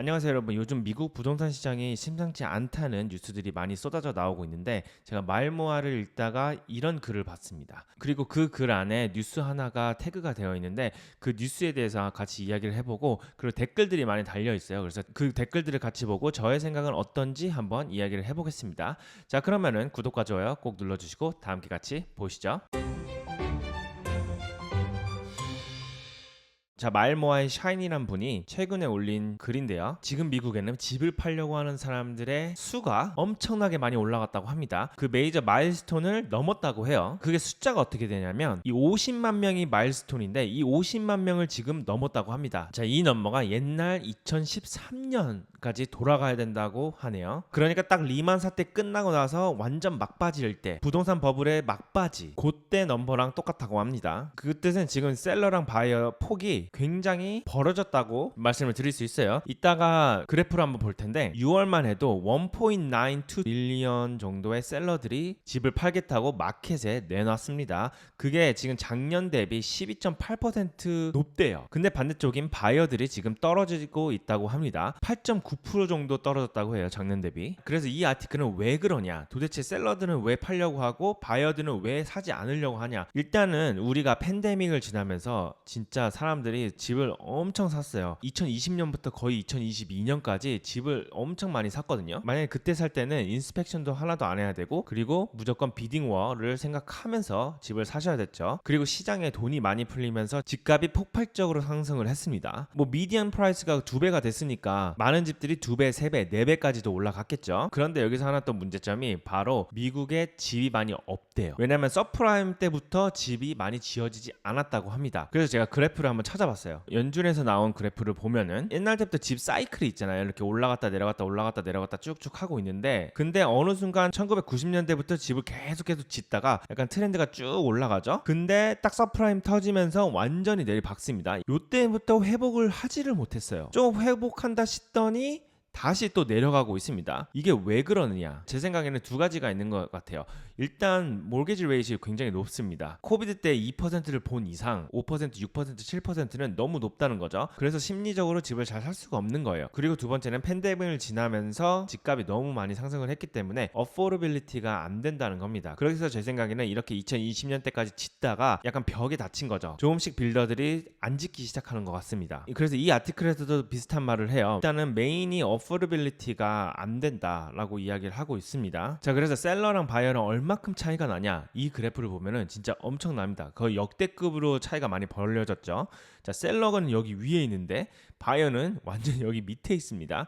안녕하세요 여러분. 요즘 미국 부동산 시장이 심상치 않다는 뉴스들이 많이 쏟아져 나오고 있는데 제가 말모아를 읽다가 이런 글을 봤습니다. 그리고 그 글 안에 뉴스 하나가 태그가 되어 있는데 그 뉴스에 대해서 같이 이야기를 해보고 그리고 댓글들이 많이 달려 있어요. 그래서 그 댓글들을 같이 보고 저의 생각은 어떤지 한번 이야기를 해보겠습니다. 자 그러면은 구독과 좋아요 꼭 눌러주시고 다 함께 같이 보시죠 자 말모아의 샤인이란 분이 최근에 올린 글인데요. 지금 미국에는 집을 팔려고 하는 사람들의 수가 엄청나게 많이 올라갔다고 합니다. 그 메이저 마일스톤을 넘었다고 해요. 그게 숫자가 어떻게 되냐면 이 50만 명이 마일스톤인데 이 50만 명을 지금 넘었다고 합니다. 자, 이 넘버가 옛날 2013년까지 돌아가야 된다고 하네요. 그러니까 딱 리만 사태 끝나고 나서 완전 막바지일 때 부동산 버블의 막바지 그때 넘버랑 똑같다고 합니다. 그 뜻은 지금 셀러랑 바이어 폭이 굉장히 벌어졌다고 말씀을 드릴 수 있어요. 이따가 그래프를 한번 볼 텐데 6월만 해도 1.92 밀리언 정도의 셀러들이 집을 팔겠다고 마켓에 내놨습니다. 그게 지금 작년 대비 12.8% 높대요. 근데 반대쪽인 바이어들이 지금 떨어지고 있다고 합니다. 8.9% 정도 떨어졌다고 해요. 작년 대비. 그래서 이 아티클은 왜 그러냐? 도대체 셀러들은 왜 팔려고 하고 바이어들은 왜 사지 않으려고 하냐? 일단은 우리가 팬데믹을 지나면서 진짜 사람들이 집을 엄청 샀어요. 2020년부터 거의 2022년까지 집을 엄청 많이 샀거든요. 만약에 그때 살 때는 인스펙션도 하나도 안 해야 되고 그리고 무조건 비딩워를 생각하면서 집을 사셔야 됐죠. 그리고 시장에 돈이 많이 풀리면서 집값이 폭발적으로 상승을 했습니다. 뭐 미디안 프라이스가 두 배가 됐으니까 많은 집들이 두 배, 세 배, 네 배까지도 올라갔겠죠. 그런데 여기서 하나 또 문제점이 바로 미국에 집이 많이 없대요. 왜냐면 서프라임 때부터 집이 많이 지어지지 않았다고 합니다. 그래서 제가 그래프를 한번 찾아봤어요. 연준에서 나온 그래프를 보면은 옛날 때부터 집 사이클이 있잖아요. 이렇게 올라갔다 내려갔다 올라갔다 내려갔다 쭉쭉 하고 있는데 근데 어느 순간 1990년대부터 집을 계속해서 짓다가 약간 트렌드가 쭉 올라가죠. 근데 딱 서프라임 터지면서 완전히 내리박습니다. 요때부터 회복을 하지를 못했어요. 좀 회복한다 싶더니 다시 또 내려가고 있습니다. 이게 왜 그러느냐? 제 생각에는 두 가지가 있는 것 같아요. 일단 몰게지 레이시 굉장히 높습니다. 코비드 때 2%를 본 이상 5%, 6%, 7%는 너무 높다는 거죠. 그래서 심리적으로 집을 잘 살 수가 없는 거예요. 그리고 두 번째는 팬데믹을 지나면서 집값이 너무 많이 상승을 했기 때문에 어포러빌리티가 안 된다는 겁니다. 그래서 제 생각에는 이렇게 2020년 때까지 짓다가 약간 벽에 닫힌 거죠. 조금씩 빌더들이 안 짓기 시작하는 것 같습니다. 그래서 이 아티클에서도 비슷한 말을 해요. 일단은 메인이 어포러빌리티가 안 된다라고 이야기를 하고 있습니다. 자, 그래서 셀러랑 바이어랑 얼마 큼 차이가 나냐? 이 그래프를 보면은 진짜 엄청납니다. 거의 역대급으로 차이가 많이 벌려졌죠. 자, 셀러는 여기 위에 있는데 바이어는 완전 여기 밑에 있습니다.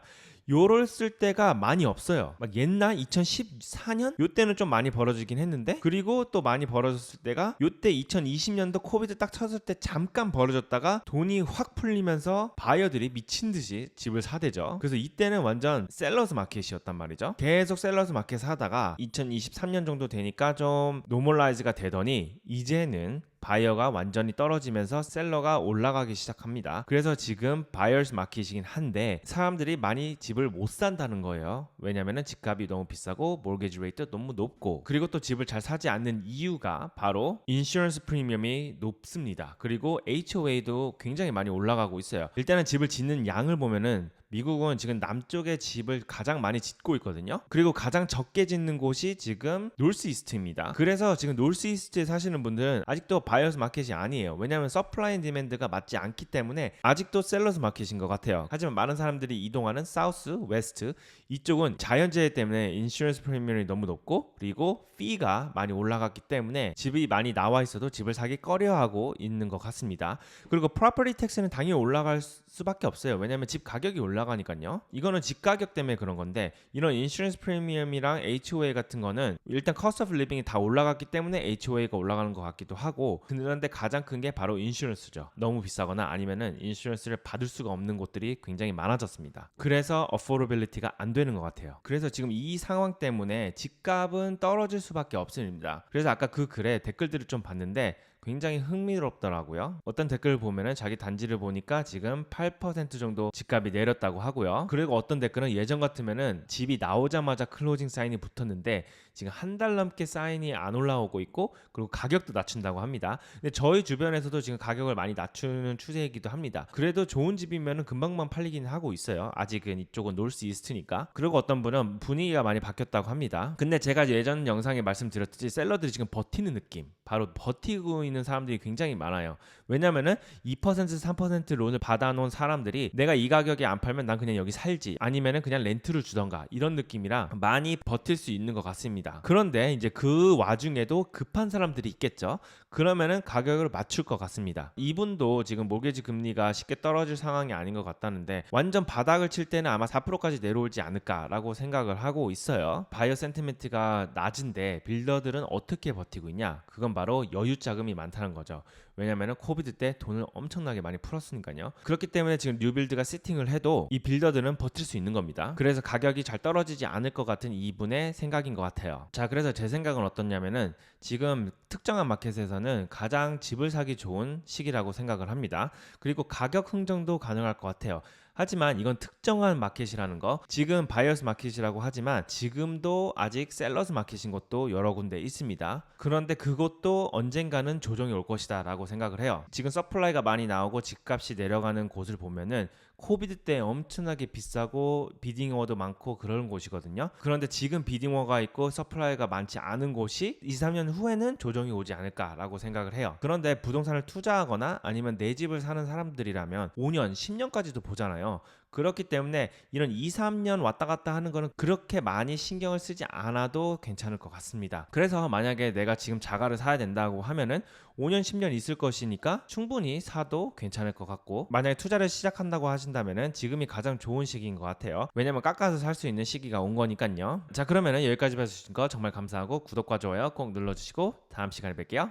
요럴 쓸 때가 많이 없어요. 막 옛날 2014년 요때는 좀 많이 벌어지긴 했는데 그리고 또 많이 벌어졌을 때가 요때 2020년도 코비드 딱 쳤을 때 잠깐 벌어졌다가 돈이 확 풀리면서 바이어들이 미친 듯이 집을 사대죠. 그래서 이때는 완전 셀러스 마켓이었단 말이죠. 계속 셀러스 마켓 하다가 2023년 정도 되니까 좀 노멀라이즈가 되더니 이제는 바이어가 완전히 떨어지면서 셀러가 올라가기 시작합니다. 그래서 지금 바이어스 마켓이긴 한데 사람들이 많이 집을 못 산다는 거예요. 왜냐면은 집값이 너무 비싸고 몰게지 레이트 너무 높고 그리고 또 집을 잘 사지 않는 이유가 바로 인슈런스 프리미엄이 높습니다. 그리고 HOA도 굉장히 많이 올라가고 있어요. 일단은 집을 짓는 양을 보면은 미국은 지금 남쪽에 집을 가장 많이 짓고 있거든요. 그리고 가장 적게 짓는 곳이 지금 노스이스트입니다. 그래서 지금 노스이스트에 사시는 분들은 아직도 바이어스 마켓이 아니에요. 왜냐하면 서플라이 디맨드가 맞지 않기 때문에 아직도 셀러스 마켓인 것 같아요. 하지만 많은 사람들이 이동하는 사우스, 웨스트 이쪽은 자연재해 때문에 인슈런스 프리미엄이 너무 높고 그리고 피가 많이 올라갔기 때문에 집이 많이 나와 있어도 집을 사기 꺼려하고 있는 것 같습니다. 그리고 프로퍼티 텍스는 당연히 올라갈 수밖에 없어요. 왜냐하면 집 가격이 올라 가니까요. 이거는 집 가격 때문에 그런 건데 이런 인슈런스 프리미엄이랑 HOA 같은 거는 일단 커스트 오브 리빙이 다 올라갔기 때문에 HOA가 올라가는 것 같기도 하고 그런데 가장 큰 게 바로 인슈런스죠. 너무 비싸거나 아니면은 인슈런스를 받을 수가 없는 곳들이 굉장히 많아졌습니다. 그래서 어포러빌리티가 안 되는 것 같아요. 그래서 지금 이 상황 때문에 집값은 떨어질 수밖에 없습니다. 그래서 아까 그 글에 댓글들을 좀 봤는데 굉장히 흥미롭더라고요. 어떤 댓글을 보면은 자기 단지를 보니까 지금 8% 정도 집값이 내렸다고 하고요. 그리고 어떤 댓글은 예전 같으면은 집이 나오자마자 클로징 사인이 붙었는데 지금 한 달 넘게 사인이 안 올라오고 있고 그리고 가격도 낮춘다고 합니다. 근데 저희 주변에서도 지금 가격을 많이 낮추는 추세이기도 합니다. 그래도 좋은 집이면은 금방만 팔리긴 하고 있어요. 아직은 이쪽은 놀스 이스트니까. 그리고 어떤 분은 분위기가 많이 바뀌었다고 합니다. 근데 제가 예전 영상에 말씀드렸듯이 셀러들이 지금 버티는 느낌. 바로 버티고 있는 사람들이 굉장히 많아요. 왜냐면은 2% 3% 론을 받아놓은 사람들이 내가 이 가격에 안 팔면 난 그냥 여기 살지 아니면은 그냥 렌트를 주던가 이런 느낌이라 많이 버틸 수 있는 것 같습니다. 그런데 이제 그 와중에도 급한 사람들이 있겠죠. 그러면은 가격을 맞출 것 같습니다. 이분도 지금 모게지 금리가 쉽게 떨어질 상황이 아닌 것 같다는데 완전 바닥을 칠 때는 아마 4%까지 내려올지 않을까라고 생각을 하고 있어요. 바이어 센티멘트가 낮은데 빌더들은 어떻게 버티고 있냐? 그건 바로 여유 자금이 많다는 거죠. 왜냐면은 코비드 때 돈을 엄청나게 많이 풀었으니까요. 그렇기 때문에 지금 뉴빌드가 시팅을 해도 이 빌더들은 버틸 수 있는 겁니다. 그래서 가격이 잘 떨어지지 않을 것 같은 이분의 생각인 것 같아요. 자, 그래서 제 생각은 어떻냐면은 지금 특정한 마켓에서는 가장 집을 사기 좋은 시기라고 생각을 합니다. 그리고 가격 흥정도 가능할 것 같아요. 하지만 이건 특정한 마켓이라는 거. 지금 바이어스 마켓이라고 하지만 지금도 아직 셀러스 마켓인 것도 여러 군데 있습니다. 그런데 그것도 언젠가는 조정이 올 것이다라고 생각을 해요. 지금 서플라이가 많이 나오고 집값이 내려가는 곳을 보면은 코비드 때 엄청나게 비싸고 비딩워도 많고 그런 곳이거든요. 그런데 지금 비딩워가 있고 서플라이가 많지 않은 곳이 2, 3년 후에는 조정이 오지 않을까라고 생각을 해요. 그런데 부동산을 투자하거나 아니면 내 집을 사는 사람들이라면 5년, 10년까지도 보잖아요. 그렇기 때문에 이런 2, 3년 왔다 갔다 하는 거는 그렇게 많이 신경을 쓰지 않아도 괜찮을 것 같습니다. 그래서 만약에 내가 지금 자가를 사야 된다고 하면은 5년, 10년 있을 것이니까 충분히 사도 괜찮을 것 같고 만약에 투자를 시작한다고 하신다면은 지금이 가장 좋은 시기인 것 같아요. 왜냐면 깎아서 살 수 있는 시기가 온 거니까요. 자, 그러면은 여기까지 봐주신 거 정말 감사하고 구독과 좋아요 꼭 눌러주시고 다음 시간에 뵐게요.